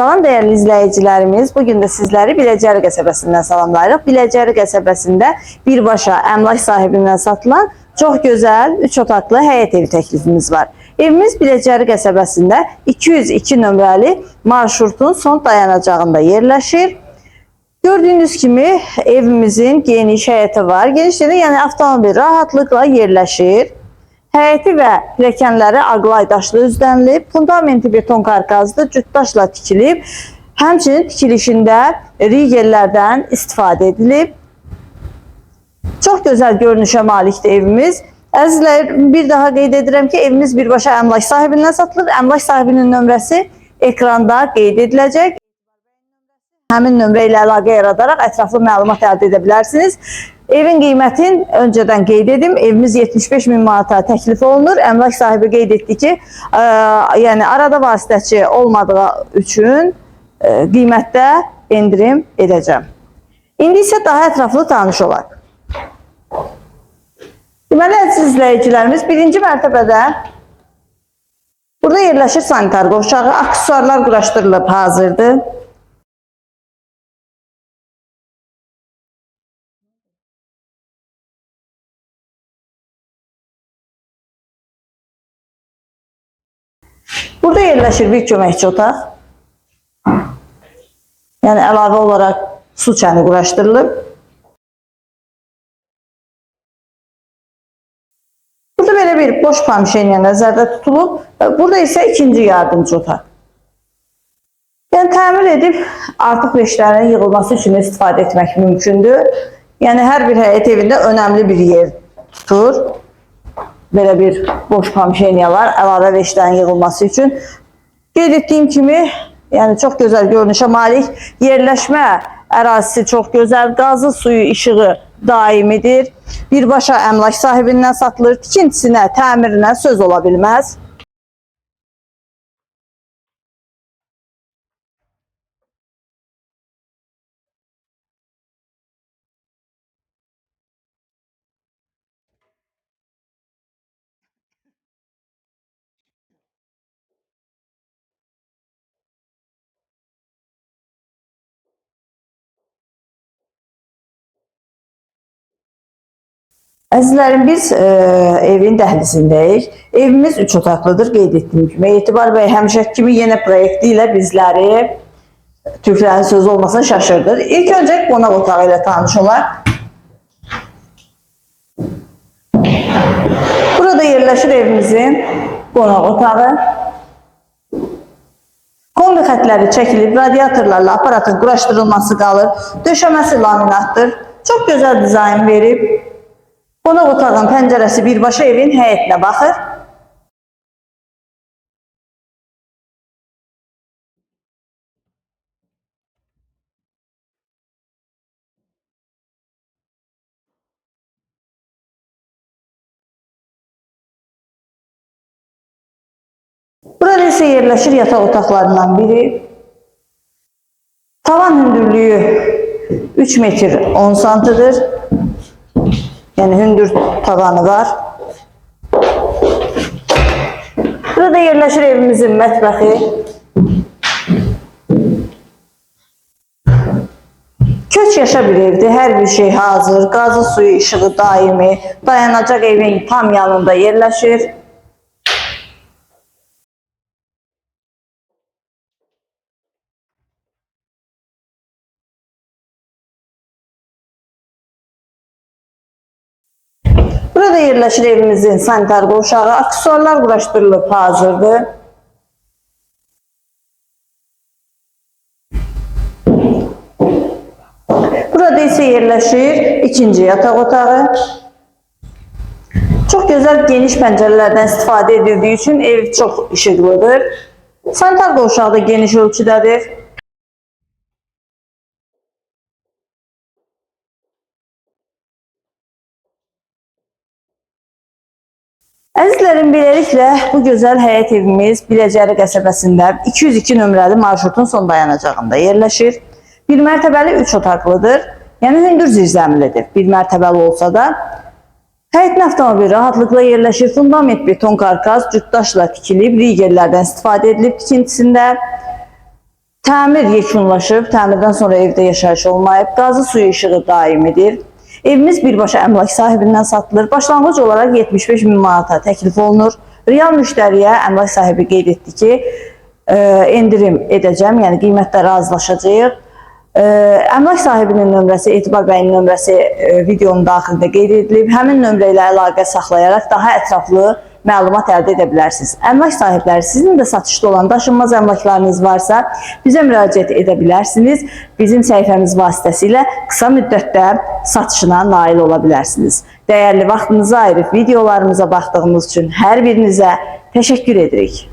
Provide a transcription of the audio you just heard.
Salam değerli izleyicilerimiz. Bugün de sizleri Biləcəri qəsəbəsindən salamlayırıq. Biləcəri qəsəbəsində birbaşa əmlak sahibindən satılan çox gözəl 3 otaqlı həyət evi təklifimiz var. Evimiz Biləcəri qəsəbəsində 202 nömrəli marşrutun son dayanacağında yerləşir. Gördüğünüz kimi evimizin geniş həyəti var. Genişliği yəni avtomobil rahatlıkla yerləşir. Həyəti və pilləkənləri aqlay daşlı üzdənilib, fundamenti beton karkazlı cüt daşla tikilib, həmçinin tikilişində rigellərdən istifadə edilib. Çox gözəl görünüşə malikdir evimiz. Əzizlər, bir daha qeyd edirəm ki, evimiz birbaşa əmlak sahibindən satılır. Əmlak sahibinin nömrəsi ekranda qeyd ediləcək. Həmin nömrə ilə əlaqə yaradaraq ətraflı məlumat əldə edə bilərsiniz. Evin qiymətin öncədən qeyd edim. Evimiz 75 min manata təklif olunur. Əmlak sahibi qeyd etdi ki, ə, yəni arada vasitəçi olmadığı üçün ə, qiymətdə endirim edəcəm. İndi isə daha ətraflı tanış olaq. Deməli, əziz izləyicilərimiz, birinci mərtəbədə burada yerləşir sanitar qovşağı, aksesuarlar quraşdırılıb hazırdır. Burada yerləşir bir köməkçi otaq. Yəni əlavə olaraq su çəni quraşdırılıb. Burada belə bir boş pomşeniya nəzərdə tutulub. Burada isə ikinci yardımcı otaq. Yəni təmir edib artıq beşlərin yığılması üçün istifadə etmək mümkündür. Yəni hər bir həyət evində önəmli bir yer tutur. Belə bir boş pomşeniyalar əlavə veşlərin yığılması üçün. Qeyd etdiyim kimi, yəni çox gözəl görünüşə malik yerləşmə ərazisi çox gözəl, qazı suyu işığı daimidir. Birbaşa əmlak sahibindən satılır, tikintisinə, təmirinə söz ola bilməz. Əzizlərim, biz e, evin dəhlizindəyik. Evimiz 3 otaqlıdır, qeyd etdiyim kimi. Etibar bəy həmişəki kimi yenə proyekti ilə bizləri Türklərin sözü olmasın şaşırdır. İlk öncə qonaq otağı ilə tanış olaq. Burada yerləşir evimizin qonaq otağı. Kombi xətləri çəkilib, radiatorlarla aparatın quraşdırılması qalır. Döşəməsi laminatdır. Çox gözəl dizayn verib. Qonaq otağın pəncərəsi birbaşa evin həyətinə baxır. Burada isə yerləşir yataq otaqlarından biri. Tavan hündürlüyü 3 metr 10 santıdır. Yani hündür tavanı var. Burada yerleşir evimizin mətbəxi. Köç yaşa bir evdir. Her bir şey hazır. Gazı suyu ışığı daimi. Dayanacak evin tam yanında yerleşir. Burada yerləşir evimizin sanitar qovşağı, aksesuarlar quraşdırılıb hazırdır. Burada isə yerləşir ikinci yataq otağı. Çox gözəl geniş pəncərələrdən istifadə edildiyi üçün ev çox işıqlıdır. Sanitar qovşağı da geniş ölçüdədir. Əzizlərim, beləliklə bu gözəl həyət evimiz Biləcəri qəsəbəsində 202 nömrəli marşrutun son dayanacağında yerləşir. Bir mərtəbəli 3 otaqlıdır. Yəni hündür zirzəmilidir. Bir mərtəbəli olsa da Həyətin avtomobili rahatlıkla yerləşir. Fundament beton karkas cüt daşla tikilib, rigellərdən istifadə edilib tikintisində. Təmir yekunlaşıb, təmirdən sonra evdə yaşayış olmayıb, qazı suyu işığı daimidir. Evimiz birbaşa əmlak sahibindən satılır. Başlanğıc olaraq 75 min manata təklif olunur. Real müştəriyə əmlak sahibi qeyd etdi ki, e, endirim edəcəm, yəni qiymətdə razılaşacağıq. E, əmlak sahibinin nömrəsi, Etibar bəyin nömrəsi e, videonun daxilində qeyd edilib. Həmin nömrə ilə əlaqə saxlayaraq daha ətraflı məlumat əldə edə bilərsiniz. Əmlak sahibləri sizin də satışda olan daşınmaz əmlaklarınız varsa, bizə müraciət edə bilərsiniz. Bizim səhifəmiz vasitəsilə qısa müddətdə satışına nail ola bilərsiniz. Dəyərli vaxtınızı ayırıb videolarımıza baxdığınız üçün hər birinizə təşəkkür edirik.